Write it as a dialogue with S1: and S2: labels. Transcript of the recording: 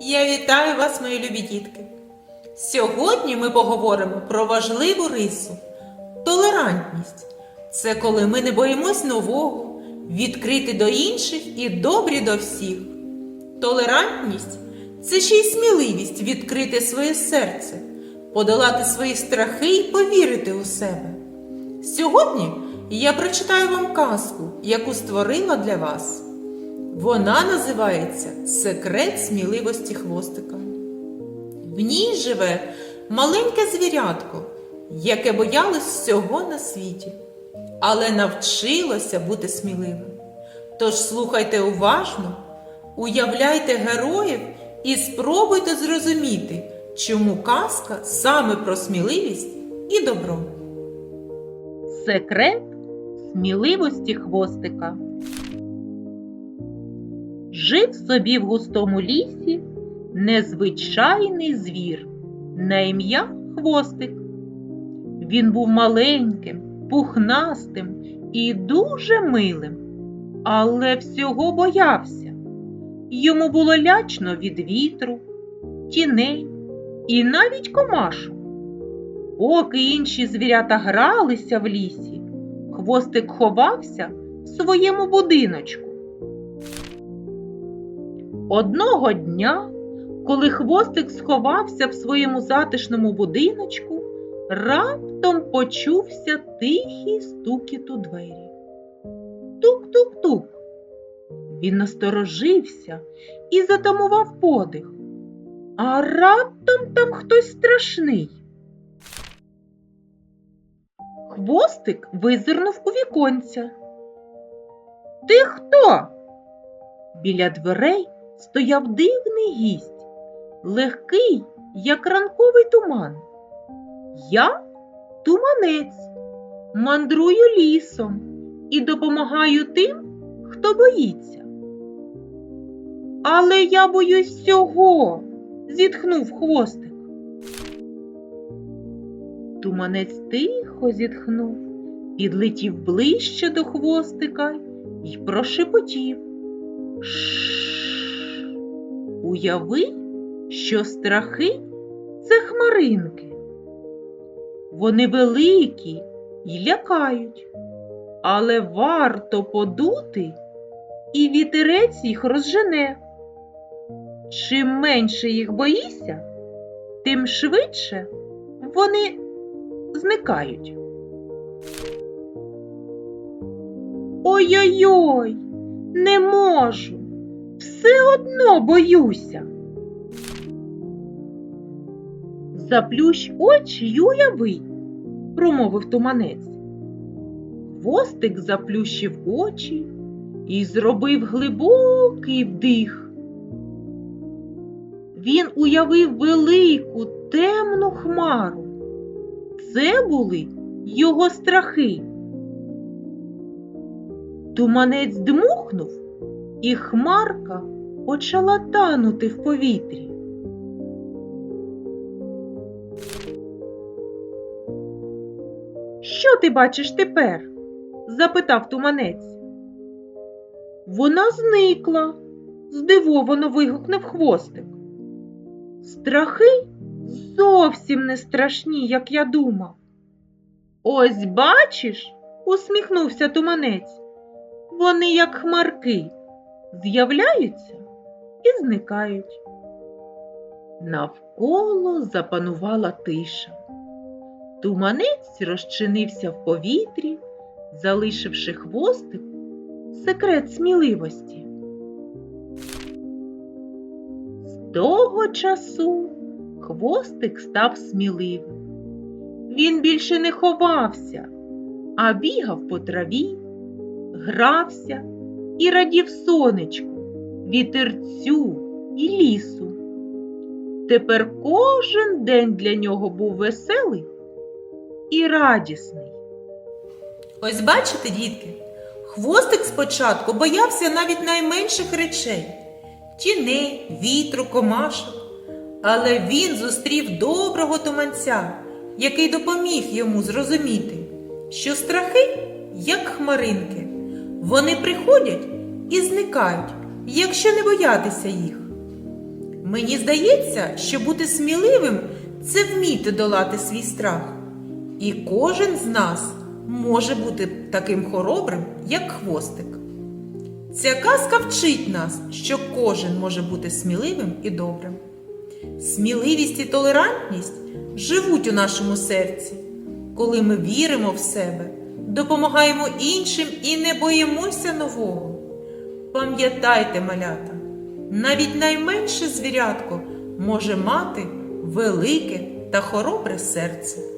S1: Я вітаю вас, мої любі дітки. Сьогодні ми поговоримо про важливу рису толерантність. Це коли ми не боїмось нового, відкриті до інших і добрі до всіх. Толерантність це ще й сміливість відкрити своє серце, подолати свої страхи і повірити у себе. Сьогодні я прочитаю вам казку, яку створила для вас. Вона називається Секрет сміливості хвостика. В ній живе маленьке звірятко, яке боялось всього на світі, але навчилося бути сміливим. Тож слухайте уважно, уявляйте героїв і спробуйте зрозуміти, чому казка саме про сміливість і добро.
S2: Секрет сміливості хвостика. Жив собі в густому лісі незвичайний звір на ім'я Хвостик. Він був маленьким, пухнастим і дуже милим, але всього боявся. Йому було лячно від вітру, тіней і навіть комашу. Поки інші звірята гралися в лісі, хвостик ховався в своєму будиночку. Одного дня, коли хвостик сховався в своєму затишному будиночку, раптом почувся тихий стукіт у двері. Тук-тук-тук. Він насторожився і затамував подих. А раптом там хтось страшний. Хвостик визирнув у віконця. Ти хто? Біля дверей стояв дивний гість, легкий, як ранковий туман. Я туманець, мандрую лісом і допомагаю тим, хто боїться. Але я боюсь всього, зітхнув хвостик. Туманець тихо зітхнув, підлетів ближче до хвостика і прошепотів. Уяви, що страхи це хмаринки. Вони великі й лякають, але варто подути, і вітерець їх розжене. Чим менше їх боїшся, тим швидше вони зникають. Ой-ой-ой, не можу, все одно боюся. Заплющ очі й уяви, промовив туманець. Хвостик заплющив очі і зробив глибокий вдих. Він уявив велику темну хмару. Це були його страхи. Туманець дмухнув, і хмарка почала танути в повітрі. Що ти бачиш тепер? запитав туманець. Вона зникла, здивовано вигукнув хвостик. Страхи зовсім не страшні, як я думав. Ось бачиш, усміхнувся туманець. Вони, як хмарки, з'являються і зникають. Навколо запанувала тиша. Туманець розчинився в повітрі, залишивши хвостик секрет сміливості. З того часу хвостик став сміливим. Він більше не ховався, а бігав по траві, грався і радів сонечку, вітерцю і лісу. Тепер кожен день для нього був веселий і радісний.
S1: Ось бачите, дітки, хвостик спочатку боявся навіть найменших речей тіней, вітру, комашок. Але він зустрів доброго туманця, який допоміг йому зрозуміти, що страхи, як хмаринки, вони приходять і зникають, якщо не боятися їх. Мені здається, що бути сміливим це вміти долати свій страх. І кожен з нас може бути таким хоробрим, як хвостик. Ця казка вчить нас, що кожен може бути сміливим і добрим. Сміливість і толерантність живуть у нашому серці, коли ми віримо в себе, допомагаємо іншим і не боїмося нового. Пам'ятайте, малята, навіть найменше звірятко може мати велике та хоробре серце.